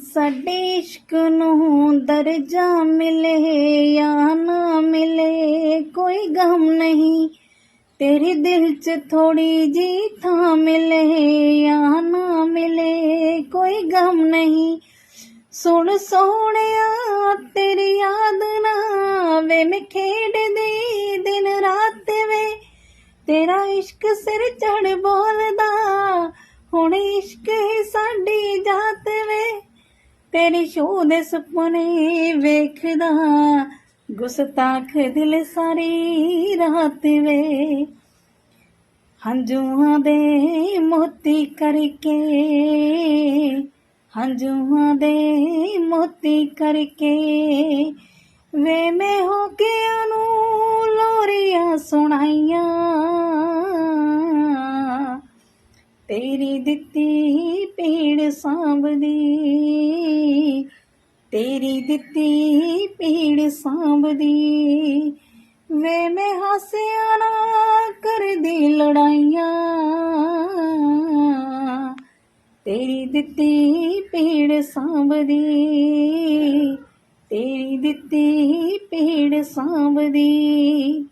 ਸਾਡੇ ਇਸ਼ਕ ਨੂੰ ਦਰਜਾ ਮਿਲੇ ਜਾਂ ਨਾ ਮਿਲੇ, ਕੋਈ ਗਮ ਨਹੀਂ। ਤੇਰੇ ਦਿਲ 'ਚ ਥੋੜੀ ਜੀ ਥਾਂ ਮਿਲੇ ਜਾਂ ਨਾ ਮਿਲੇ, ਕੋਈ ਗਮ ਨਹੀਂ। ਸੁਣ ਸੋਹਣਿਆ, ਤੇਰੀ ਯਾਦ ਨਾ ਆਵੇ, ਮੈਂ ਖੇਡਦੀ ਦਿਨ ਰਾਤ ਵੇ। ਤੇਰਾ ਇਸ਼ਕ ਸਿਰ ਚੜ ਬੋਲਦਾ, ਹੁਣ ਇਸ਼ਕ ਹੀ ਸਾਡੀ ਜਾਤ ਵੇ। ਤੇਰੀ ਸ਼ੋ ਦੇ ਸੁਪਨੇ ਵੇਖਦਾ ਗੁਸਤਾਖ ਦਿਲ ਸਾਰੀ ਰਾਤ ਵੇ। ਹੰਝੂਆਂ ਦੇ ਮੋਤੀ ਕਰਕੇ, ਹੰਝੂਆਂ ਦੇ ਮੋਤੀ ਕਰਕੇ ਵੇ ਮੈਂ ਹੋ ਕੇ ਨੂੰ ਲੋਰੀਆਂ ਸੁਣਾਈਆਂ। ਤੇਰੀ ਦਿੱਤੀ ਪੀੜ ਸਾਂਭਦੀ, ਤੇਰੀ ਦਿੱਤੀ ਪੀੜ ਸਾਂਭਦੀ। ਵੇ ਮੈਂ ਹਾਸਿਆਂ ਨਾ ਕਰਦੀ ਲੜਾਈਆਂ, ਤੇਰੀ ਦਿੱਤੀ ਪੀੜ ਸਾਂਭਦੀ, ਤੇਰੀ ਦਿੱਤੀ ਪੀੜ ਸਾਂਭਦੀ।